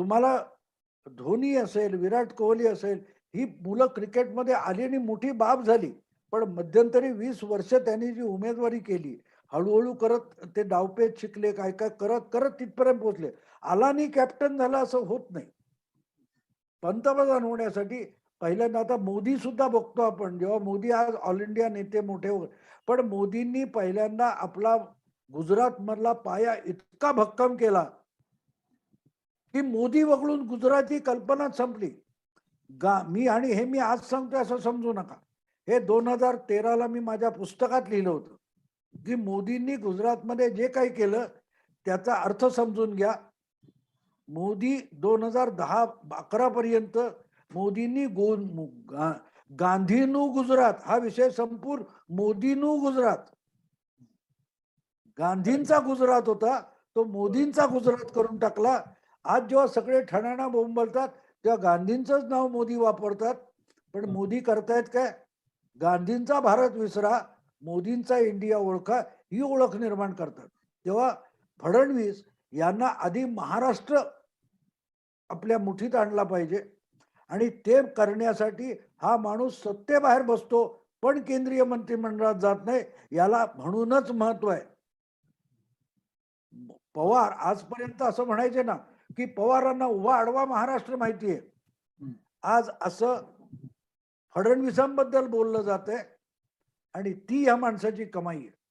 तुम्हाला धोनी असेल विराट कोहली असेल ही मुलं क्रिकेटमध्ये आली आणि मोठी बाब झाली. पण मध्यंतरी वीस वर्ष त्यांनी जी उमेदवारी केली हळूहळू करत ते डावपेच शिकले काय काय करत करत तिथपर्यंत पोहोचले. आलानी कॅप्टन झाला असं होत नाही. पंतप्रधान होण्यासाठी पहिल्यांदा आता मोदी सुद्धा बघतो आपण जेव्हा मोदी आज ऑल इंडिया नेते मोठे हो पण मोदींनी पहिल्यांदा आपला गुजरात मधला पाया इतका भक्कम केला की मोदी वगळून गुजराती कल्पना संपली. गा मी आणि हे मी आज सांगतोय असं समजू नका. हे दोन हजार तेराला मी माझ्या पुस्तकात लिहिलं होतं. की मोदींनी गुजरातमध्ये जे काही केलं त्याचा अर्थ समजून घ्या. मोदी दोन हजार दहा अकरा पर्यंत मोदींनी गो गा- गांधीनू गुजरात हा विषय संपूर्ण मोदीनू गुजरात. गांधींचा गुजरात होता तो मोदींचा गुजरात करून टाकला. आज जेव्हा सगळे ठणाणा बोंबलतात तेव्हा गांधींचंच नाव मोदी वापरतात. पण मोदी करतायत काय? गांधींचा भारत विसरा मोदींचा इंडिया ओळखा ही ओळख निर्माण करतात. तेव्हा फडणवीस यांना आधी महाराष्ट्र आपल्या मुठीत आणला पाहिजे. आणि ते करण्यासाठी हा माणूस सत्तेबाहेर बसतो पण केंद्रीय मंत्रिमंडळात जात नाही याला म्हणूनच महत्त्व आहे. पवार आजपर्यंत असं म्हणायचे ना की पवारांना उभा आडवा महाराष्ट्र माहिती आहे आज असं फडणवीसांबद्दल बोललं जात आहे आणि ती या माणसाची कमाई आहे.